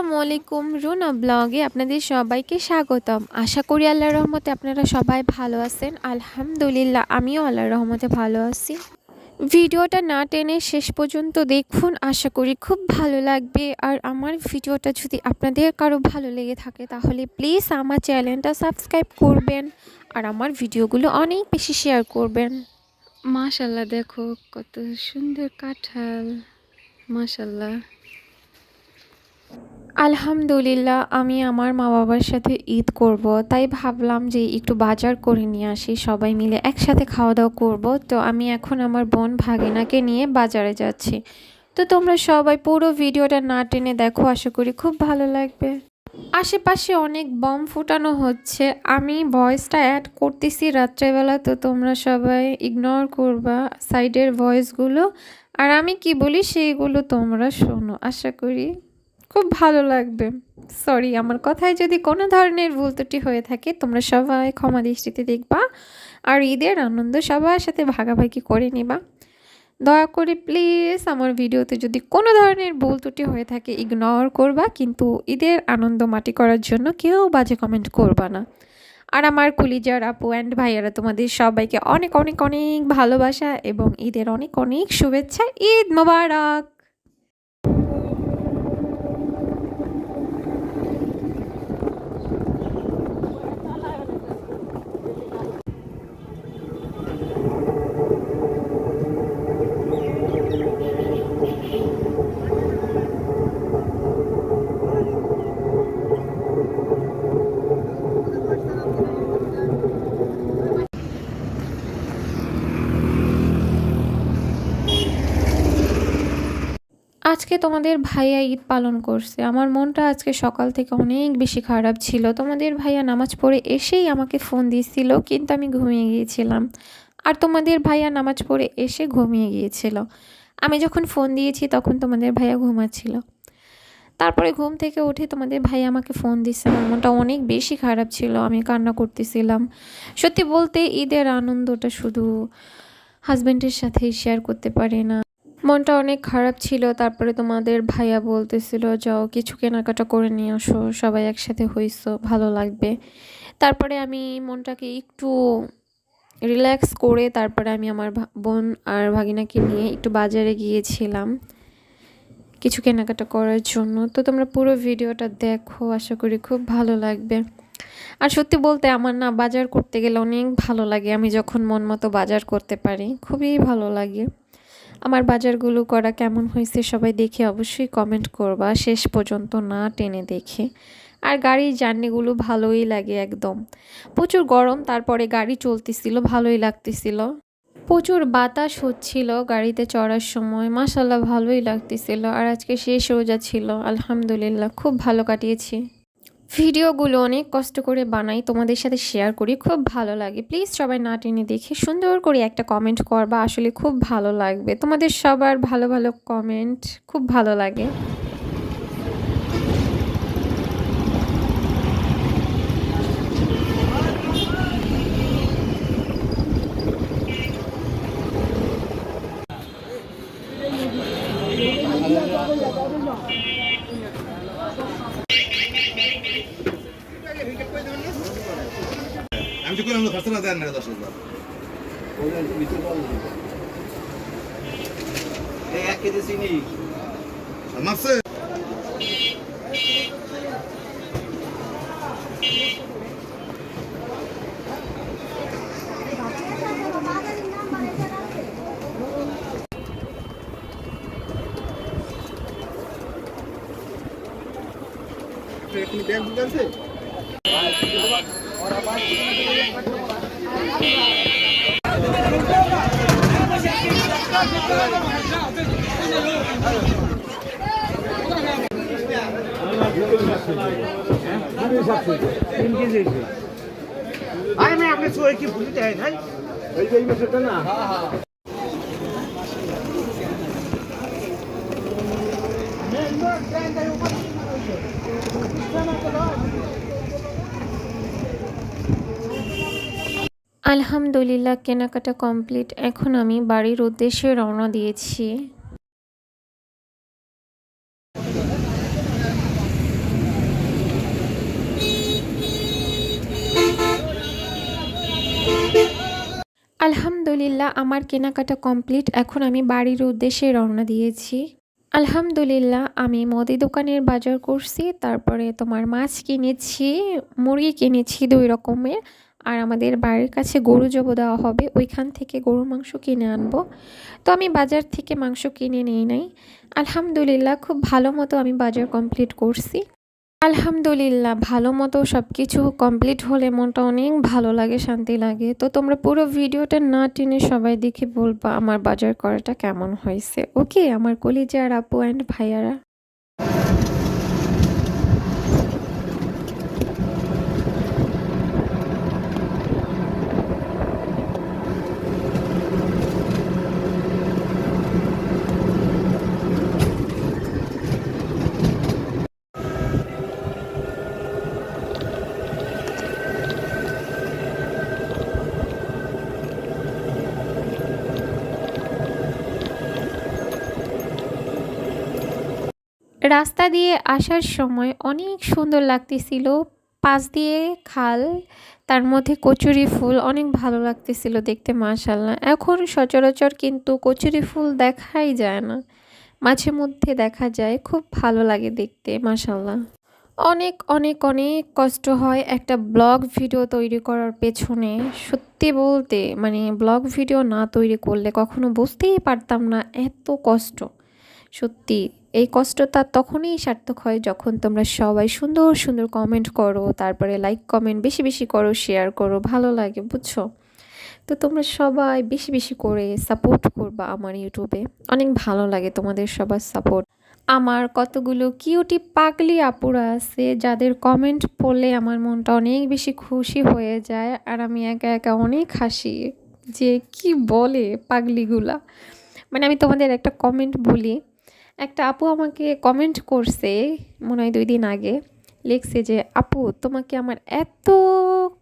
আসসালামু আলাইকুম। রুনা ব্লগে আপনাদের সবাইকে স্বাগতম। আশা করি আল্লাহর রহমতে আপনারা সবাই ভালো আছেন। আলহামদুলিল্লাহ, আমিও আল্লাহর রহমতে ভালো আছি। ভিডিওটা না টেনে শেষ পর্যন্ত দেখুন, আশা করি খুব ভালো লাগবে। আর আমার ভিডিওটা যদি আপনাদের কারও ভালো লেগে থাকে, তাহলে প্লিজ আমার চ্যানেলটা সাবস্ক্রাইব করবেন আর আমার ভিডিওগুলো অনেক বেশি শেয়ার করবেন। মাশাল্লাহ দেখো কত সুন্দর কাঁঠাল। মাশাল্লাহ আলহামদুলিল্লাহ, আমি আমার মা বাবার সাথে ঈদ করব। তাই ভাবলাম যে একটু বাজার করে নিয়ে আসি, সবাই মিলে একসাথে খাওয়া দাওয়া করব। তো আমি এখন আমার বোন ভাগিনাকে নিয়ে বাজারে যাচ্ছি। তো তোমরা সবাই পুরো ভিডিওটা না টেনে দেখো, আশা করি খুব ভালো লাগবে। আশেপাশে অনেক বম ফুটানো হচ্ছে। আমি ভয়েসটা অ্যাড করতেছি রাত্রেবেলা, তো তোমরা সবাই ইগনোর করবা সাইডের ভয়েসগুলো। আর আমি কি বলি, সেইগুলো তোমরা শোনো, আশা করি। খুব ভালো লাগবে। সরি আমার কথায় যদি কোনো ধরনের ভুল ত্রুটি হয়ে থাকে, তোমরা সবাই ক্ষমা দৃষ্টিতে দেখবা আর ঈদের আনন্দ সবার সাথে ভাগাভাগি করে নিবা। দয়া করে প্লিজ আমার ভিডিওতে যদি কোনো ধরনের ভুল ত্রুটি হয়ে থাকে ইগনোর করবা, কিন্তু ঈদের আনন্দ মাটি করার জন্য কেউ বাজে কমেন্ট করবা না। আর আমার কুলিজার আপু অ্যান্ড ভাইয়ারা, তোমাদের সবাইকে অনেক অনেক অনেক ভালোবাসা এবং ঈদের অনেক অনেক শুভেচ্ছা। ঈদ মোবারক! আজকে তোমাদের ভাইয়া ঈদ পালন করছে। আমার মনটা আজকে সকাল থেকে অনেক বেশি খারাপ ছিল। তোমাদের ভাইয়া নামাজ পড়ে এসেই আমাকে ফোন দিয়েছিল, কিন্তু আমি ঘুমিয়ে গিয়েছিলাম। আর তোমাদের ভাইয়া নামাজ পড়ে এসে ঘুমিয়ে গিয়েছিল। আমি যখন ফোন দিয়েছি, তখন তোমাদের ভাইয়া ঘুমাচ্ছিল। তারপরে ঘুম থেকে উঠে তোমাদের ভাই আমাকে ফোন দিচ্ছে আমার মনটা অনেক বেশি খারাপ ছিল, আমি কান্না করতেছিলাম। সত্যি বলতে ঈদের আনন্দটা শুধু হাজব্যান্ডের সাথে শেয়ার করতে পারে না। মনটা অনেক খারাপ ছিল, তারপরে তোমাদের ভাইয়া বলতেছিল, যাও কিছু কেনাকাটা করে নিয়ে আসো, সবাই একসাথে হইছো ভালো লাগবে। তারপরে আমি মনটাকে একটু রিল্যাক্স করে তারপরে আমি আমার বোন আর ভাগিনাকে নিয়ে একটু বাজারে গিয়েছিলাম কিছু কেনাকাটা করার জন্য। তো তোমরা পুরো ভিডিওটা দেখো, আশা করি খুব ভালো লাগবে। আর সত্যি বলতে আমার না বাজার করতে গেলে অনেক ভালো লাগে, আমি যখন মন মতো বাজার করতে পারি, খুবই ভালো লাগে। আমার বাজারগুলো করা কেমন হয়েছে সবাই দেখে অবশ্যই কমেন্ট করবা। শেষ পর্যন্ত না টেনে দেখে। আর গাড়ির জার্নিগুলো ভালোই লাগে একদম। প্রচুর গরম, তারপরে গাড়ি চলতেছিল, ভালোই লাগতেছিল। প্রচুর বাতাস হচ্ছিল গাড়িতে চড়ার সময় মাসাল্লাহ ভালোই লাগতেছিল। আর আজকে শেষ রোজা ছিল, আলহামদুলিল্লাহ, খুব ভালো কাটিয়েছি। ভিডিওগুলো অনেক কষ্ট করে বানাই, তোমাদের সাথে শেয়ার করি, খুব ভালো লাগে। প্লিজ সবাই না টেনে দেখে সুন্দর করে একটা কমেন্ট করবা, আসলে খুব ভালো লাগবে। তোমাদের সবার ভালো ভালো কমেন্ট খুব ভালো লাগে। আমি তো করলাম খরচ না দেন না দশ হাজার। এই এক কেজি চিনি। মাসে আরে मैं आपने सोए की भूल जाए भाई আলহামদুলিল্লাহ, কেনাকাটা কমপ্লিট। এখন আমি বাড়ির উদ্দেশ্যে রওনা দিয়েছি। আলহামদুলিল্লাহ, আমার কেনাকাটা কমপ্লিট। এখন আমি বাড়ির উদ্দেশ্যে রওনা দিয়েছি। আলহামদুলিল্লাহ, আমি মদি দোকানের বাজার করছি। তারপরে তোমার মাছ কিনেছি, মুরগি কিনেছি দুই রকমের। আর আমাদের বাড়ির কাছে গরু জব দেওয়া হবে, ওইখান থেকে গরুর মাংস কিনে আনব। তো আমি বাজার থেকে মাংস কিনে নিই নাই। আলহামদুলিল্লাহ, খুব ভালো মতো আমি বাজার কমপ্লিট করছি। আলহামদুলিল্লাহ, ভালো মতো সব কিছু কমপ্লিট হলে মনটা অনেক ভালো লাগে, শান্তি লাগে। তো তোমরা পুরো ভিডিওটা না টেনে সবাই দেখে বলবা আমার বাজার করাটা কেমন হয়েছে। ওকে আমার কলিজার আপু অ্যান্ড ভাইয়ারা। রাস্তা দিয়ে আসার সময় অনেক সুন্দর লাগতেছিল। পাশ দিয়ে খাল, তার মধ্যে কচুরি ফুল অনেক ভালো লাগতেছিল দেখতে মাশাল্লাহ এখন সচরাচর কিন্তু কচুরি ফুল দেখাই যায় না। মাঝে মধ্যে দেখা যায়, খুব ভালো লাগে দেখতে মাশাল্লাহ অনেক অনেক অনেক কষ্ট হয় একটা ব্লগ ভিডিও তৈরি করার পেছনে। সত্যি বলতে মানে ব্লগ ভিডিও না তৈরি করলে কখনো বুঝতেই পারতাম না এত কষ্ট। সত্যি এই কষ্টটা তখনই সার্থক হয় যখন তোমরা সবাই সুন্দর সুন্দর কমেন্ট করো, তারপরে লাইক কমেন্ট বেশি বেশি করো শেয়ার করো, ভালো লাগে, বুঝছ? তো তোমরা সবাই বেশি বেশি করে সাপোর্ট করবা আমার ইউটিউবে অনেক ভালো লাগে তোমাদের সবার সাপোর্ট আমার কতগুলো কিউটি পাগলি আপুরা আছে, যাদের কমেন্ট পড়লে আমার মনটা অনেক বেশি খুশি হয়ে যায় আর আমি একা একা অনেক হাসি। যে কি বলে পাগলিগুলা? মানে আমি তোমাদের একটা কমেন্ট বলি একটা আপু আমাকে কমেন্ট করছে, মনে হয় দুই দিন আগে, লিখছে যে, আপু, তোমাকে আমার এত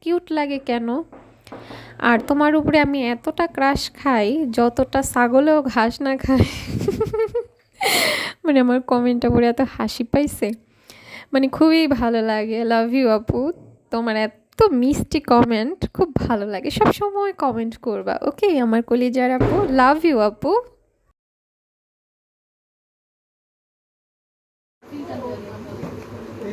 কিউট লাগে কেন? আর তোমার উপরে আমি এতটা ক্রাশ খাই, যতটা ছাগলেও ঘাস না খায় মানে আমার কমেন্টটা পড়ে এত হাসি পাইছে। মানে খুবই ভালো লাগে। লাভ ইউ আপু। তোমার এত মিষ্টি কমেন্ট খুব ভালো লাগে। সব সময় কমেন্ট করবা ওকে আমার কলিজার আপু লাভ ইউ আপু।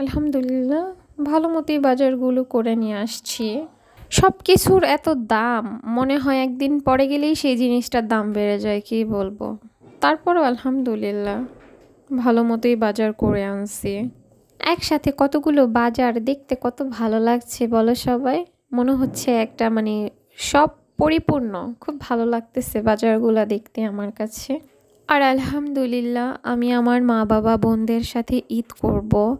আলহামদুলিল্লাহ, ভালো মতোই বাজারগুলো করে নিয়ে আসছি। সব কিছুর এত দাম, মনে হয় একদিন পরে গেলেই সেই জিনিসটার দাম বেড়ে যায়, কি বলব? তারপরও আলহামদুলিল্লাহ, ভালো মতোই বাজার করে আনছি। একসাথে কতগুলো বাজার দেখতে কত ভালো লাগছে বলো সবাই? মনে হচ্ছে একটা মানে সব পরিপূর্ণ, খুব ভালো লাগতেছে বাজারগুলো দেখতে আমার কাছে। আর আলহামদুলিল্লাহ, আমি আমার মা বাবা বোনদের সাথে ঈদ করব।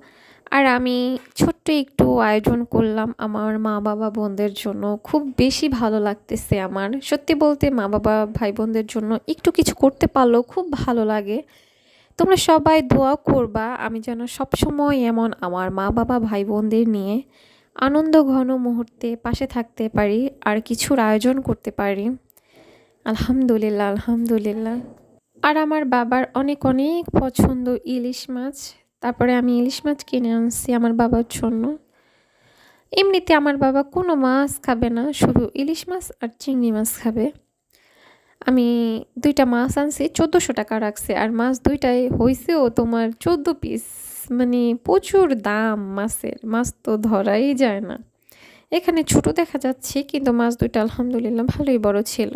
আর আমি ছোট্ট একটু আয়োজন করলাম আমার মা বাবা বোনদের জন্য। খুব বেশি ভালো লাগতেছে আমার। সত্যি বলতে মা বাবা ভাই বোনদের জন্য একটু কিছু করতে পারলেও খুব ভালো লাগে। তোমরা সবাই দোয়া করবা, আমি যেন সবসময় এমন আমার মা বাবা ভাই বোনদের নিয়ে আনন্দ ঘন মুহূর্তে পাশে থাকতে পারি আর কিছুর আয়োজন করতে পারি। আলহামদুলিল্লাহ আলহামদুলিল্লাহ। আর আমার বাবার অনেক অনেক পছন্দ ইলিশ মাছ। তারপরে আমি ইলিশ মাছ কিনে আনছি আমার বাবার জন্য। এমনিতে আমার বাবা কোনো মাছ খাবে না, শুধু ইলিশ মাছ আর চিংড়ি মাছ খাবে। আমি দুইটা মাছ আনছি, চোদ্দোশো টাকা রাখছে। আর মাছ দুইটাই হয়েছেও তোমার চোদ্দ পিস মানে প্রচুর দাম মাছের। মাছ তো ধরাই যায় না। এখানে ছোট দেখা যাচ্ছে, কিন্তু মাছ দুইটা আলহামদুলিল্লাহ ভালোই বড় ছিল।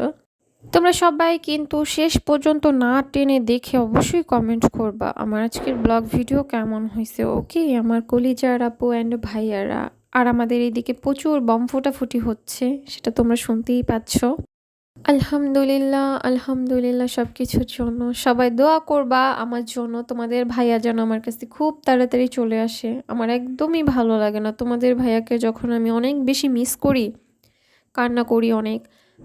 তোমরা সবাই কিন্তু শেষ পর্যন্ত না টেনে দেখে অবশ্যই কমেন্ট করবা। আমার আজকের ব্লগ ভিডিও কেমন হয়েছে? ওকে আমার কলিজার আপু অ্যান্ড ভাইয়ারা। আর আমাদের এইদিকে প্রচুর বম ফোটাফুটি হচ্ছে, সেটা তোমরা শুনতেই পাচ্ছ। আলহামদুলিল্লাহ আলহামদুলিল্লাহ সব কিছুর জন্য। সবাই দোয়া করবা আমার জন্য, তোমাদের ভাইয়া যেন আমার কাছে খুব তাড়াতাড়ি চলে আসে। আমার একদমই ভালো লাগে না। তোমাদের ভাইয়াকে যখন আমি অনেক বেশি মিস করি, কান্না করি অনেক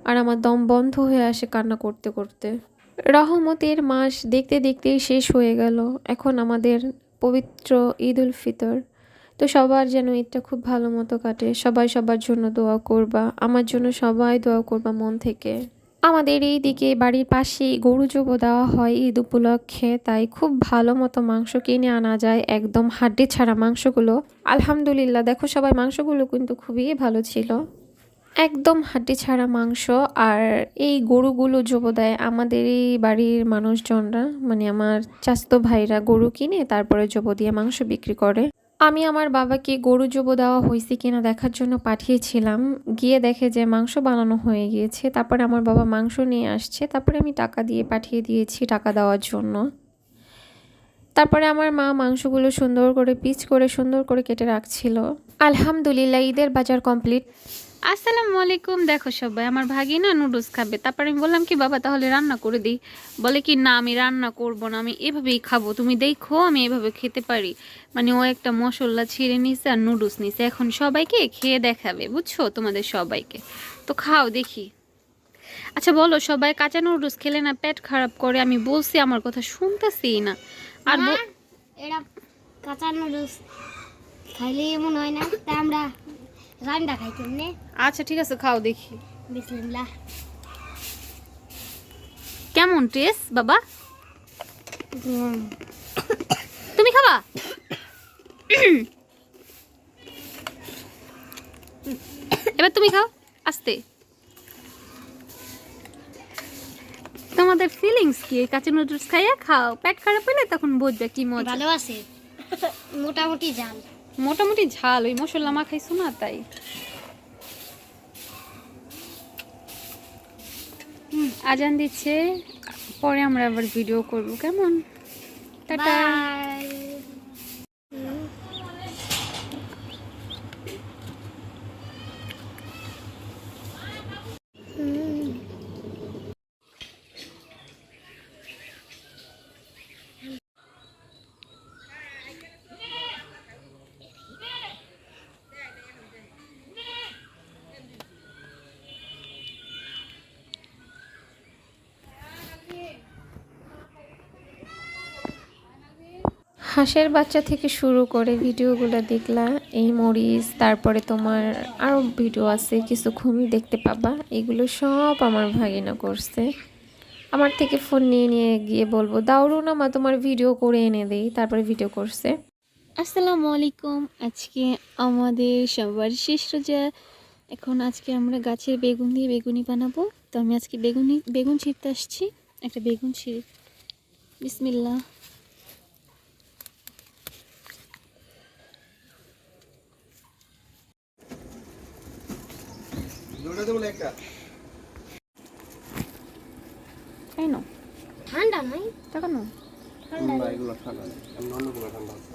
আর আমার দম বন্ধ হয়ে আসে কান্না করতে করতে। রহমতের মাস দেখতে দেখতেই শেষ হয়ে গেল। এখন আমাদের পবিত্র ঈদ উল ফিতর। তো সবার যেন ঈদটা খুব ভালো মতো কাটে। সবাই সবার জন্য দোয়া করবা। আমার জন্য সবাই দোয়া করবা মন থেকে। আমাদের এই দিকে বাড়ির পাশেই গরু যোগ দেওয়া হয় ঈদ উপলক্ষে। তাই খুব ভালো মতো মাংস কিনে আনা যায়। একদম হাড্ডি ছাড়া মাংসগুলো। আলহামদুলিল্লাহ, দেখো সবাই মাংসগুলো কিন্তু খুবই ভালো ছিল। একদম হাড্ডি ছাড়া মাংস আর এই গরুগুলো যোগ দেয় আমাদের এই বাড়ির মানুষজনরা মানে আমার চাস্তো ভাইরা গরু কিনে তারপরে যোগ দিয়ে মাংস বিক্রি করে। আমি আমার বাবাকে গরু যোগ দেওয়া হয়েছে কিনা দেখার জন্য পাঠিয়েছিলাম। গিয়ে দেখে যে মাংস বানানো হয়ে গিয়েছে, তারপরে আমার বাবা মাংস নিয়ে আসছে, তারপরে আমি টাকা দিয়ে পাঠিয়ে দিয়েছি টাকা দেওয়ার জন্য। তারপরে আমার মা মাংসগুলো সুন্দর করে পিচ করে সুন্দর করে কেটে রাখছিল। আলহামদুলিল্লাহ, ঈদের বাজার কমপ্লিট। আসসালামু আলাইকুম। দেখো সবাই আমার ভাগি না নুডলস খাবে। তারপর আমি বললাম কি বাবা তাহলে রান্না করে দিই। বলে কি না আমি রান্না করব না আমি এভাবেই খাব। তুমি দেখো আমি এভাবে খেতে পারি। মানে ও একটা মশলা ছিঁড়ে নিছে আর নুডলস নিছে। এখন সবাইকে খেয়ে দেখাবে বুঝছ? তোমাদের সবাইকে। তো খাও দেখি। আচ্ছা বলো সবাই কাঁচা নুডলস খেলে না পেট খারাপ করে? আমি বলছি আমার কথা শুনতেছি না। আর এরা কাঁচা নুডলস খাইলে এমন হয় না? তা আমরা রান্না খাই কেমনে আচ্ছা ঠিক আছে খাও দেখি। বিসমিল্লাহ। কেমন টেস্ট বাবা? তুমি খাবা? এবার তুমি খাও আস্তে। তোমাদের ফিলিংস কি? কাঁচা নুডলস খাইয়া খাও। পেট খারাপ হলে তখন বুঝবে কি মজা। ভালো আছে। মোটামুটি জাল মোটামুটি ঝাল, ওই মশলা মাখাইছো না তাই? আজান দিচ্ছে, পরে আমরা আবার ভিডিও করব, কেমন? টাটা। হাঁসের বাচ্চা থেকে শুরু করে ভিডিওগুলো দেখলা, এই মরিচ, তারপরে তোমার আরও ভিডিও আছে, কিছু কিছুক্ষণ দেখতে পাবা, এগুলো সব আমার ভাগিনা করছে। আমার থেকে ফোন নিয়ে নিয়ে গিয়ে বলব, দাওরু না মা, তোমার ভিডিও করে এনে দেই। তারপরে ভিডিও করছে। আসসালামু আলাইকুম। আজকে আমাদের সবার শেষ রোজা। এখন আজকে আমরা গাছের বেগুন দিয়ে বেগুনি বানাবো। তো আমি আজকে বেগুনি, বেগুন ছিঁড়তে আসছি। একটা বেগুন ছিঁড়ি। বিসমিল্লাহ। দেবো একটা। তাই না ঠান্ডা নাই? তাকানো ঠান্ডা এগুলো ঠান্ডা অন্যগুলো ঠান্ডা আছে।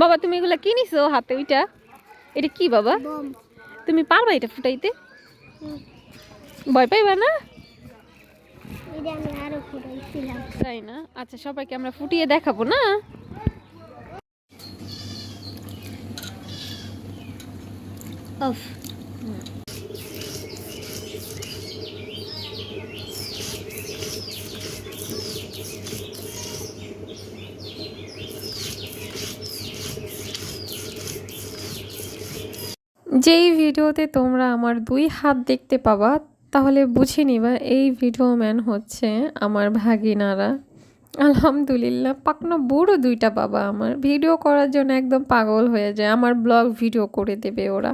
বাবা তুমি এগুলা কি নিছো হাতে ওইটা? এটা কি বাবা? তুমি পারবা এটা ফুটাইতে? ভয় পাইবা না? এটা আমি আরও ফুটাইছিলাম। তাই না? আচ্ছা সবাইকে আমরা ফুটিয়ে দেখাবো না? যেই ভিডিওতে তোমরা আমার দুই হাত দেখতে পাবা, তাহলে বুঝে নিবা এই ভিডিও ম্যান হচ্ছে আমার ভাগিনারা। আলহামদুলিল্লাহ, পাকনা বুড়ো দুইটা বাবা আমার। ভিডিও করার জন্য একদম পাগল হয়ে যায়, আমার ব্লগ ভিডিও করে দেবে ওরা।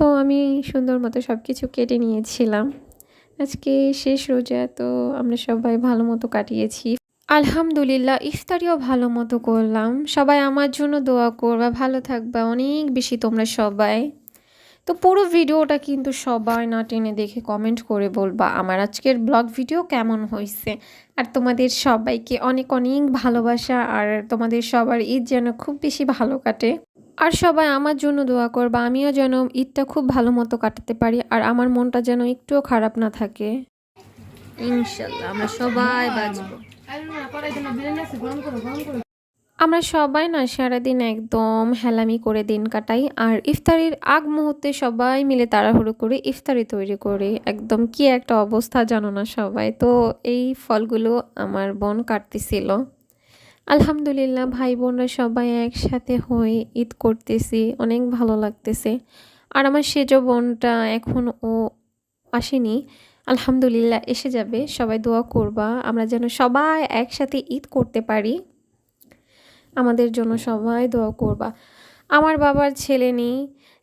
তো আমি সুন্দর মতো সব কিছু কেটে নিয়েছিলাম। আজকে শেষ রোজা, তো আমরা সবাই ভালো মতো কাটিয়েছি। আলহামদুলিল্লাহ, ইফতারিও ভালো মতো করলাম। সবাই আমার জন্য দোয়া করবা, ভালো থাকবা, অনেক বেশি তোমরা সবাই। তো পুরো ভিডিওটা কিন্তু সবাই না টেনে দেখে কমেন্ট করে বলবা, আমার আজকের ব্লগ ভিডিও কেমন হয়েছে? আর তোমাদের সবাইকে অনেক অনেক ভালোবাসা, আর তোমাদের সবার ঈদ যেন খুব বেশি ভালো কাটে। আর সবাই আমার জন্য দোয়া করবা আমিও যেন ঈদটা খুব ভালো মতো কাটাতে পারি আর আমার মনটা যেন একটুও খারাপ না থাকে। ইনশাল্লাহ আমরা সবাই বাঁচবো। আমরা সবাই না সারাদিন একদম হেলামি করে দিন কাটাই আর ইফতারির আগ মুহূর্তে সবাই মিলে তাড়াহুড়ো করে ইফতারি তৈরি করি। একদম কি একটা অবস্থা জানো না সবাই? তো এই ফলগুলো আমার বোন কাটতেছিল। আলহামদুলিল্লাহ, ভাই বোনরা সবাই একসাথে হয়ে ঈদ করতেছি, অনেক ভালো লাগতেছে। আর আমার সেজ বোনটা এখন ও আসেনি। আলহামদুলিল্লাহ, এসে যাবে, সবাই দোয়া করবা। আমরা যেন সবাই একসাথে ঈদ করতে পারি, আমাদের জন্য সবাই দোয়া করবা। আমার বাবার ছেলে নেই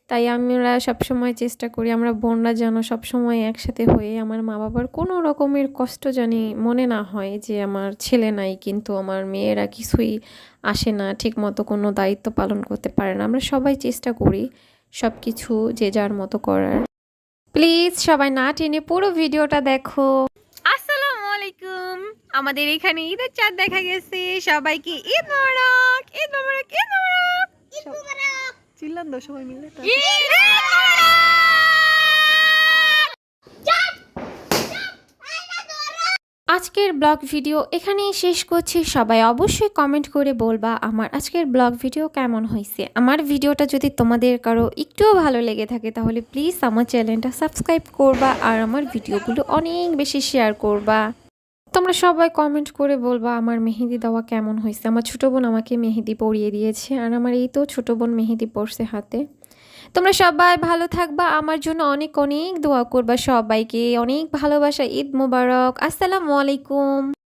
তাই আমরা সবসময় চেষ্টা করি, আমরা বোনরা যেন সবসময় একসাথে হয়ে আমার মা বাবার কোনো রকমের কষ্ট জানি মনে না হয় যে আমার ছেলে নাই কিন্তু আমার মেয়েরা কিছুই আসে না, ঠিকমতো কোনো দায়িত্ব পালন করতে পারে না। আমরা সবাই চেষ্টা করি সব কিছু যে যার মতো করার। প্লিজ সবাই না টেনে পুরো ভিডিওটা দেখো। আসসালামু আলাইকুম। আমাদের এখানে ঈদের চাঁদ দেখা গেছে। সবাইকে ঈদ মোবারক ঈদ মোবারক ঈদ মোবারক। চিল্লান সবাই মিলে আজকের ব্লগ ভিডিও এখানেই শেষ করছি। সবাই অবশ্যই কমেন্ট করে বলবা আমার আজকের ব্লগ ভিডিও কেমন হয়েছে। আমার ভিডিওটা যদি তোমাদের কারও একটুও ভালো লেগে থাকে, তাহলে প্লিজ আমার চ্যানেলটা সাবস্ক্রাইব করবা আর আমার ভিডিওগুলো অনেক বেশি শেয়ার করবা। তোমরা সবাই কমেন্ট করে বলবা আমার মেহেদি দেওয়া কেমন হয়েছে? আমার ছোটো বোন আমাকে মেহেদি পরিয়ে দিয়েছে আর আমার এই তো ছোটো বোন মেহেদি পড়ছে হাতে। তোমরা সবাই ভালো থাকবা। আমার জন্য অনেক অনেক দোয়া করবা সবাইকে। অনেক ভালোবাসা। ঈদ মোবারক। আসসালামু আলাইকুম।